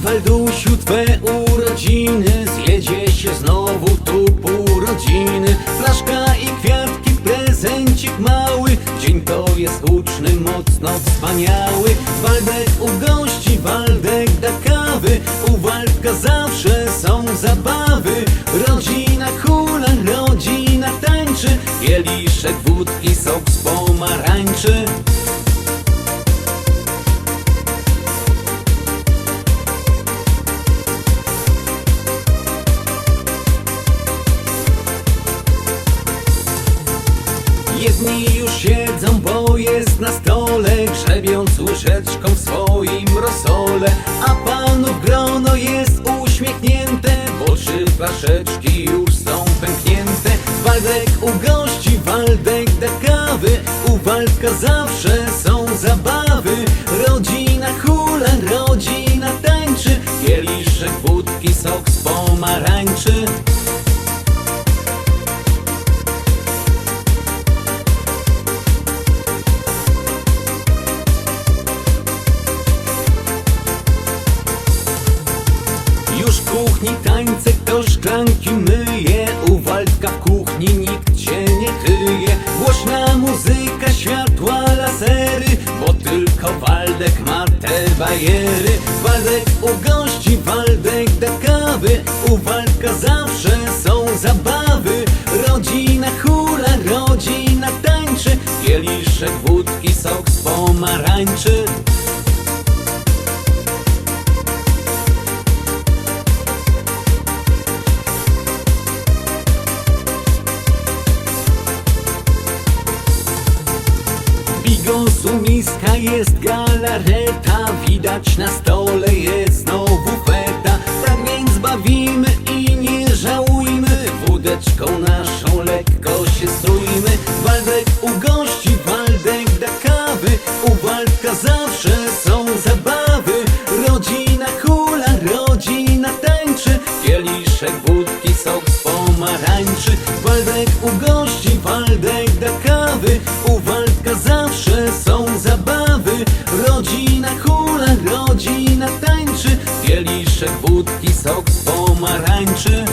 Witusiu, twe urodziny. Zjedzie się znowu tu pół rodziny Flaszka i kwiatki, prezencik mały. Dzień to jest huczny, mocno wspaniały. Waldek u gości, Waldek da kawy. U Waldka zawsze są zabawy. Rodzina hula, rodzina tańczy. Kieliszek wódki, sok z Już siedzą, bo jest na stole Grzebiąc łyżeczką w swoim rosole. A panów grono jest uśmiechnięte Bo trzy flaszeczki już są pęknięte. Waldek u gości, Waldek da kawy U Waldka zawsze kto szklanki myje U Waldka w kuchni nikt się nie kryje. Głośna muzyka, światła, lasery Bo tylko Waldek ma te bajery. Waldek u gości, Waldek da kawy U Waldka zawsze są zabawy. Rodzina hula, rodzina tańczy Kieliszek wódki, sok z pomarańczy Bigosu miska jest galareta. Widać na stole jest znowu feta. Tak więc bawimy i nie żałujmy. Wódeczką naszą lekko się strójmy Waldek u gości, Waldek da kawy. U Waldka zawsze są zabawy. Rodzina hula, rodzina tańczy. Kieliszek wódki, sok z pomarańczy. Waldek u сок помаранчевый